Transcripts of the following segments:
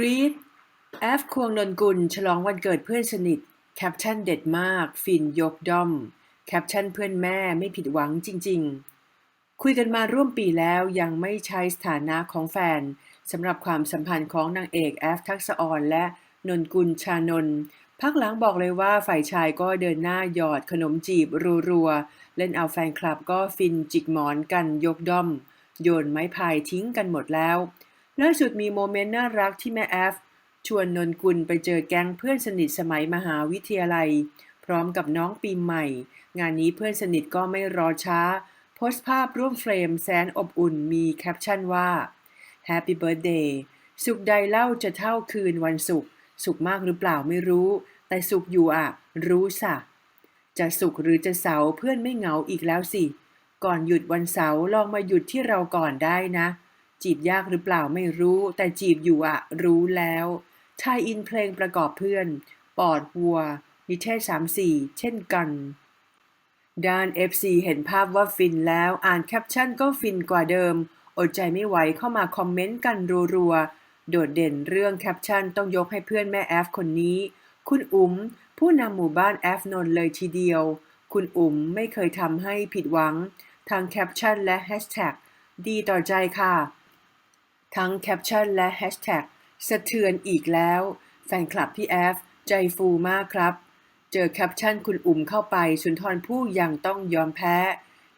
กรีดแอฟควงนนกุล ฉลองวันเกิดเพื่อนสนิท แคปชั่นเด็ดมาก ฟินยกด้อม แคปชั่นเพื่อนแม่ไม่ผิดหวังจริง ๆ คุยกันมาร่วมปีแล้วยังไม่ใช้สถานะของแฟนสำหรับความสัมพันธ์ของนางเอกแอฟทักษะออนและนนกุลชานนท์พักหลังบอกเลยว่าฝ่ายชายก็เดินหน้าหยอดขนมจีบรัวๆ เล่นเอาแฟนคลับก็ฟินจิกหมอนกันยกด้อม โยนไม้พายทิ้งกันหมดแล้ว ล่าสุดมีโมเมนต์น่ารักที่แม่แอฟ ชวนนนกุลไปเจอแก๊งเพื่อนสนิทสมัยมหาวิทยาลัย พร้อมกับน้องปีใหม่ งานนี้เพื่อนสนิทก็ไม่รอช้า โพสต์ภาพร่วมเฟรมแสนอบอุ่นมีแคปชั่นว่า Happy Birthday สุขใดเล่าจะเท่าคืนวันศุกร์สุขมากหรือเปล่าไม่รู้ แต่สุขอยู่อะ รู้สะจะสุขหรือจะเสาเพื่อนไม่เหงาอีกแล้วสิ ก่อนหยุดวันเสาร์ลองมาหยุดที่เราก่อนได้นะ จีบยากหรือเปล่าไม่รู้ แต่จีบอยู่อะรู้แล้วทายอินเพลงประกอบเพื่อน ปอดวัว นิเทศสามสี่เช่นกันด้าน FC เห็นภาพว่าฟินแล้วอ่านแคปชั่นก็ฟินกว่าเดิม อดใจไม่ไหวเข้ามาคอมเมนต์กันรัวๆ โดดเด่นเรื่องแคปชั่นต้องยกให้เพื่อนแม่แอฟคนนี้ คุณอุ๋ม ผู้นำหมู่บ้านแอฟนน์เลยทีเดียว คุณอุ๋มไม่เคยทำให้ผิดหวัง ทางแคปชั่นและแฮชแท็กดีต่อใจค่ะ ทั้งแคปชั่นและแฮชแท็กสะเทือนอีกแล้ว แฟนคลับพี่แอฟ ใจฟูมากครับ เจอแคปชั่นคุณอุ๋มเข้าไป สุนทรผู้ยังต้องยอมแพ้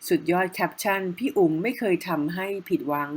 สุดยอดแคปชั่น พี่อุ๋มไม่เคยทำให้ผิดหวัง